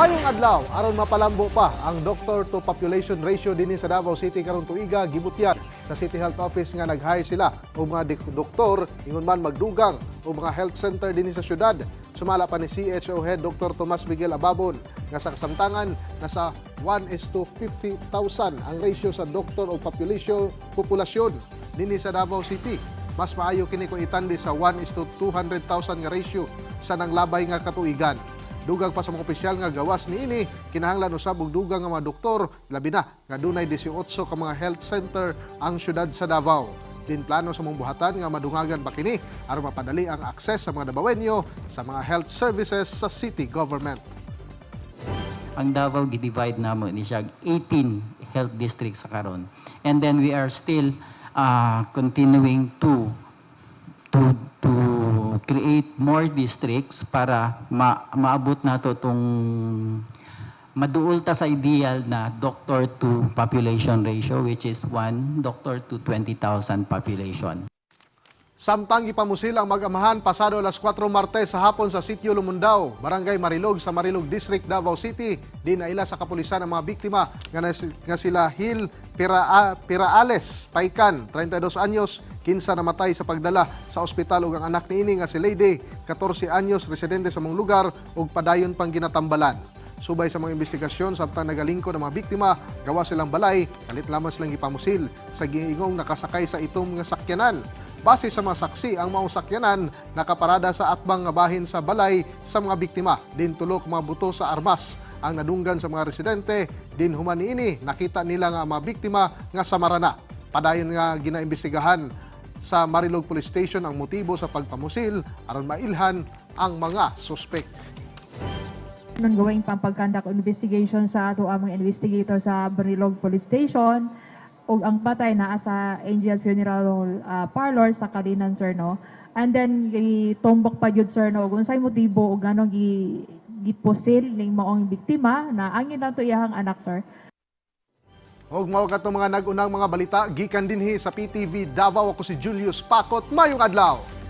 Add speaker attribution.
Speaker 1: Mayong adlaw aron mapalambo pa ang doctor to population ratio dinhi sa Davao City karon tuiga gibutyan sa City Health Office nga nag-hire sila og mga doktor ingon man magdugang o mga health center dinhi sa syudad. Sumala pa ni CHO Head Dr. Tomas Miguel Ababon nga sa kasamtangan nasa 1 is to 50,000 ang ratio sa doktor o population populasyon dinhi sa Davao City. Mas maayo kini kung itandi sa 1 is to 200,000 nga ratio sa nanglabay nga katuigan. Dugang pa sa mga opisyal nga gawas ni ini, kinahanglan usab og dugang nga mga doktor, labi na nga dunay 18 ka mga health center ang syudad sa Davao. Din plano sa mong buhatan nga madungagan pa kini aron mapadali ang akses sa mga Davaoenyo sa mga health services sa city government.
Speaker 2: ang Davao gi-divide namo ni siya 18 health districts sa karon. And then we are still uh, continuing to create more districts para ma maabot nato tong maduol ta sa ideal na doctor to population ratio which is 1 doctor to 20,000 population.
Speaker 1: Samtang gipamusil ang mag-amahan pasado alas 4 Martes sa hapon sa Sitio Lumundao, Barangay Marilog sa Marilog District, Davao City. Di naila sa kapulisan ang mga biktima nga, nga sila Hil Pira, Piraales, Paikan, 32 anyos, kinsa namatay sa pagdala sa ospital ug ang anak niini nga si Lady, 14 anyos, residente sa mong lugar ug padayon pang ginatambalan. Subay sa mga investigasyon samtang nagalingkod ang mga biktima, gawa silang balay, kalit lamang silang ipamusil sa giingong nakasakay sa itom nga sakyanan. Base sa mga saksi, ang maong sakyanan nakaparada sa atbang nga bahin sa balay sa mga biktima. Din tulo ka mga buto sa armas ang nadunggan sa mga residente. Din human ini nakita nila nga mga biktima nga samarana. Padayon nga ginaimbestigahan sa Marilog Police Station ang motibo sa pagpamusil aron mailhan ang mga suspek.
Speaker 3: Nung gawing pampag-conduct investigation sa ato mga investigator sa Barilog Police Station ug ang patay naa sa Angel Funeral uh, Parlor sa Kalinan sir no. And then gitumbok pa jud sir no ug unsay motibo ug ganong gi gipusil ning maong biktima na angin lang to iyahang anak sir.
Speaker 1: Og mao katong mga nag-unang mga balita gikan dinhi sa PTV Davao ako si Julius Pakot mayong adlaw.